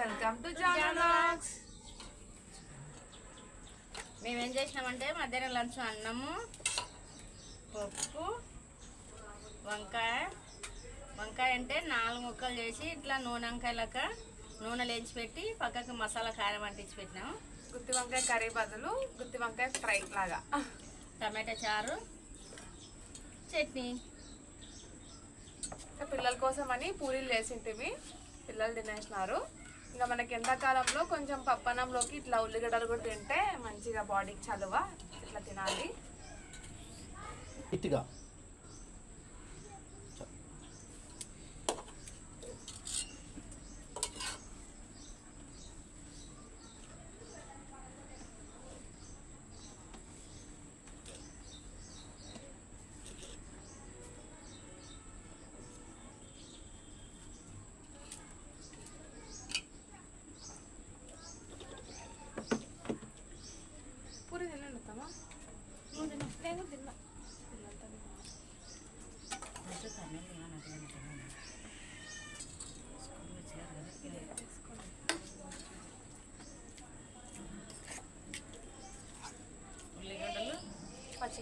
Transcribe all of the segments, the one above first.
Welcome to జానలాక్స్ మేమేం చేసినామంటే మధ్యాహ్నం లంచ్ అన్నము పప్పు వంకాయ. వంకాయ అంటే నాలుగు ముక్కలు చేసి ఇట్లా నూనె వంకాయలక నూనె లేచి పెట్టి పక్కకు మసాలా కారం అంటించి పెట్టినాము. గుత్తి వంకాయ కర్రీ బదులు గుత్తి వంకాయ ఫ్రై లాగా. టమాటా చారు చట్నీ. పిల్లల కోసం అని పూరీలు చేసింటివి పిల్లలు తినేసినారు. ఇంకా మనకి ఎండాకాలంలో కొంచెం పప్పనంలోకి ఇట్లా ఉల్లిగడ్డలు కూడా తింటే మంచిగా బాడీకి చలువ ఇట్లా తినాలి. ఇటుగా?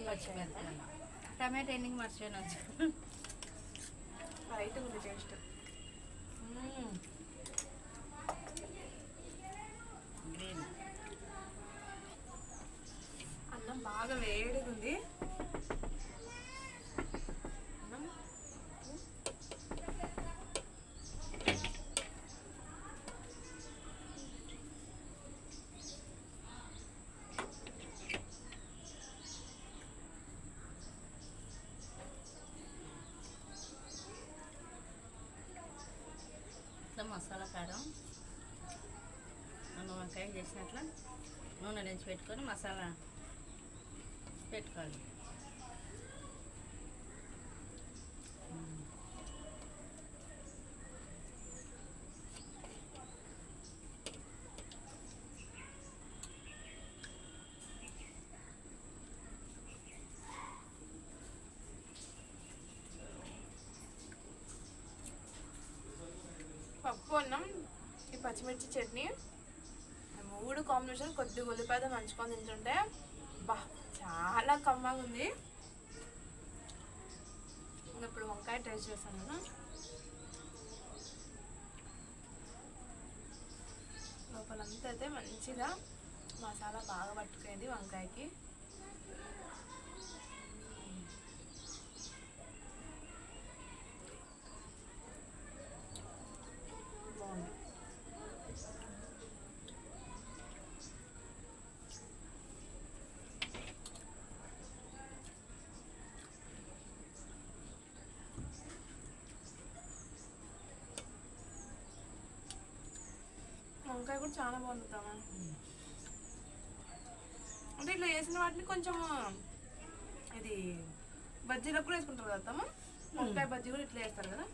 పచ్చిమిర్చి టమాటా ఎండింగ్ మర్చిపోయినా రైట్ ఉంది టేస్ట్ గ్రీన్ అన్నం బాగా వేడిగా ఉంది అన్నం ఇట్లా మసాలా కారం నూనె వంకాయ చేసినట్ల నూనె నుంచి పెట్టుకొని మసాలా పెట్టుకోవాలి. పప్పు అన్నం ఈ పచ్చిమిర్చి చట్నీ మూడు కాంబినేషన్ కొద్దిగా ఉల్లిపాయతో నంచుకొని తింటుంటే బా చాలా కమ్మగా ఉంది. ఇప్పుడు వంకాయ ట్రై చేస్తాను నేను. లోపలంతా అయితే మంచిగా మసాలా బాగా పట్టుకునేది వంకాయకి బాగుంది వంకాయ కూడా చాలా బాగుంది తమ అంటే ఇట్లా వేసిన వాటిని కొంచెం ఇది బజ్జీలకు కూడా వేసుకుంటారు కదా తమ వంకాయ బజ్జీ కూడా ఇట్లా వేస్తారు కదా?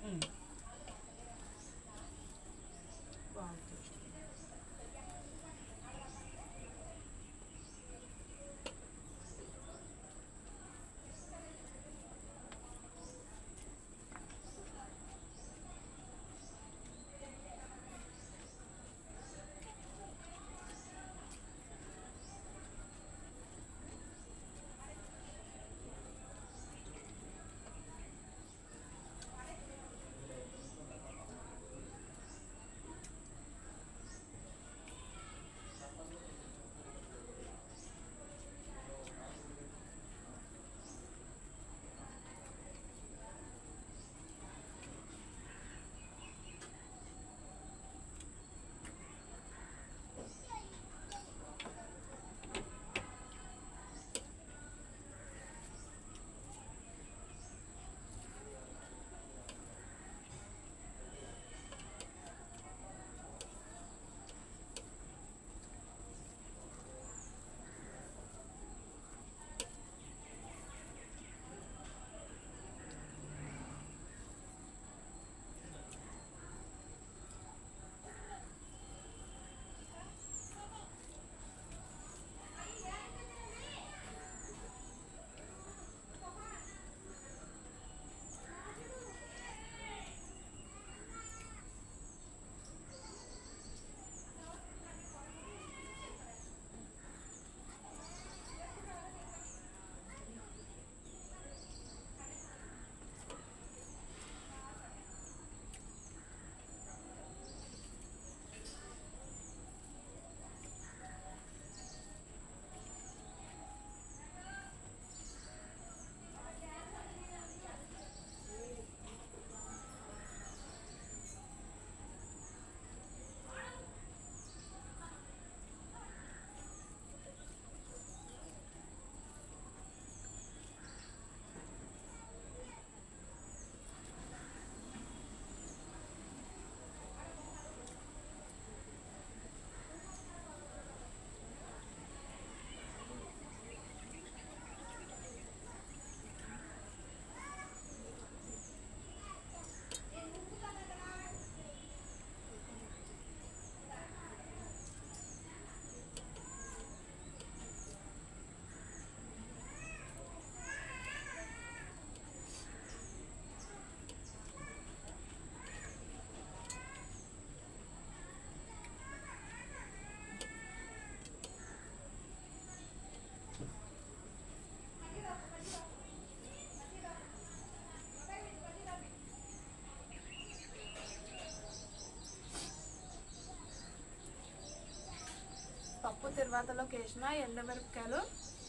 తిరువాతలోకి వేసిన ఎండమిరపకాయలు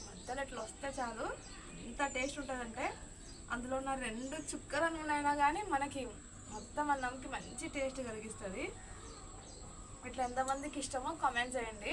మధ్యలో ఇట్లా వస్తే చాలు. ఎంత టేస్ట్ ఉంటుందంటే అందులో ఉన్న రెండు చుక్కల నూనె కానీ మనకి మొత్తం అన్నంకి మంచి టేస్ట్ కలిగిస్తుంది. ఇట్లా ఎంతమందికి ఇష్టమో కామెంట్ చేయండి.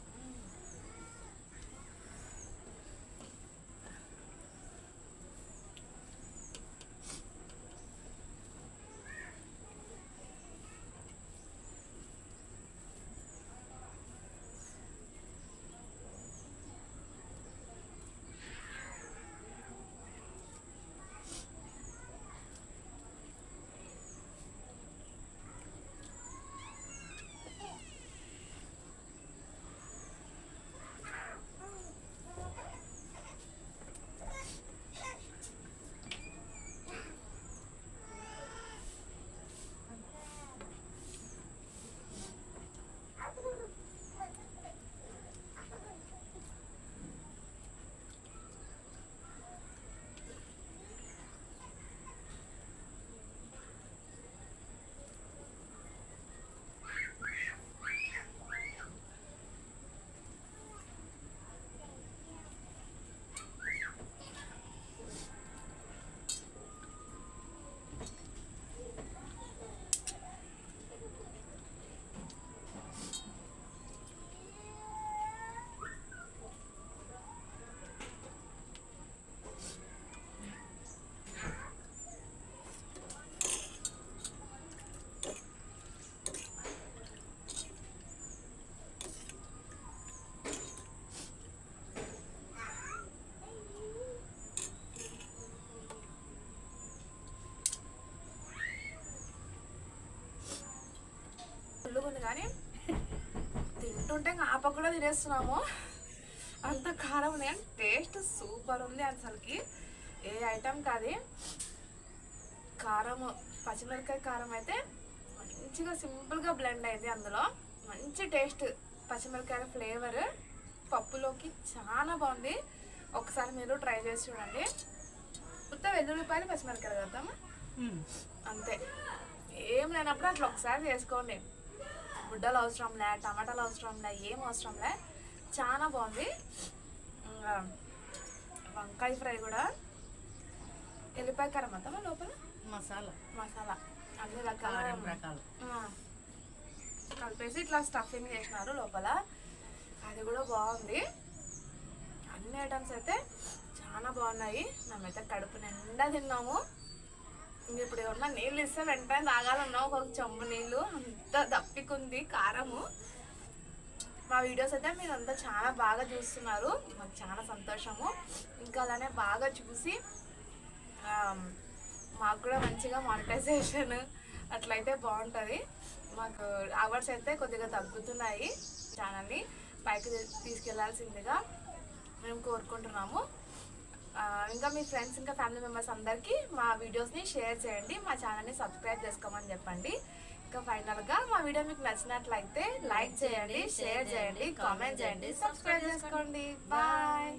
తింటుంటే ఇంకా ఆప కూడా తినేస్తున్నాము. అంత కారం ఉంది కానీ టేస్ట్ సూపర్ ఉంది అసలుకి. ఏ ఐటమ్ కాదు. కారం పచ్చిమిరపకాయ కారం అయితే మంచిగా సింపుల్గా బ్లెండ్ అయింది అందులో. మంచి టేస్ట్ పచ్చిమిరపకాయల ఫ్లేవర్ పప్పులోకి చాలా బాగుంది. ఒకసారి మీరు ట్రై చేసి చూడండి. ఉత్త వెల్లుల్లిపాయలు పచ్చిమిరపకాయలు కడతామా అంతే. ఏం లేనప్పుడు అట్లా ఒకసారి చేసుకోండి గుడ్డలు అవసరం లే టమాటాలు అవసరం లే ఏం అవసరం లే. చాలా బాగుంది. ఇంకా వంకాయ ఫ్రై కూడా. ఎల్లిపాయ కారం అంతా లోపల? మసాలా. మసాలా. అన్ని రకాల. కలిపేసి ఇట్లా స్టఫింగ్ చేసినారు లోపల. అది కూడా బాగుంది. అన్ని ఐటమ్స్ అయితే చాలా బాగున్నాయి. మేమైతే కడుపు నిండా తిన్నాము. ఇప్పుడు ఏమన్నా నీళ్ళు ఇస్తే వెంటనే తాగాలన్నా ఒక చెంబు నీళ్ళు. అంత దప్పికుంది కారము. మా వీడియోస్ అయితే మీరు అంతా చాలా బాగా చూస్తున్నారు. మాకు చాలా సంతోషము. ఇంకా అలానే బాగా చూసి మాకు కూడా మంచిగా మానిటైజేషన్ అట్లయితే బాగుంటుంది. మాకు అవర్స్ అయితే కొద్దిగా తగ్గుతున్నాయి ఛానల్ని పైకి తీసుకెళ్ళాల్సిందిగా మేము కోరుకుంటున్నాము. ఇంకా మీ ఫ్రెండ్స్ ఇంకా ఫ్యామిలీ మెంబర్స్ అందరికీ మా వీడియోస్ని షేర్ చేయండి మా ఛానల్ని సబ్స్క్రైబ్ చేసుకోమని చెప్పండి. ఇంకా ఫైనల్గా మా వీడియో మీకు నచ్చినట్లయితే లైక్ చేయండి షేర్ చేయండి కామెంట్ చేయండి సబ్స్క్రైబ్ చేసుకోండి. బాయ్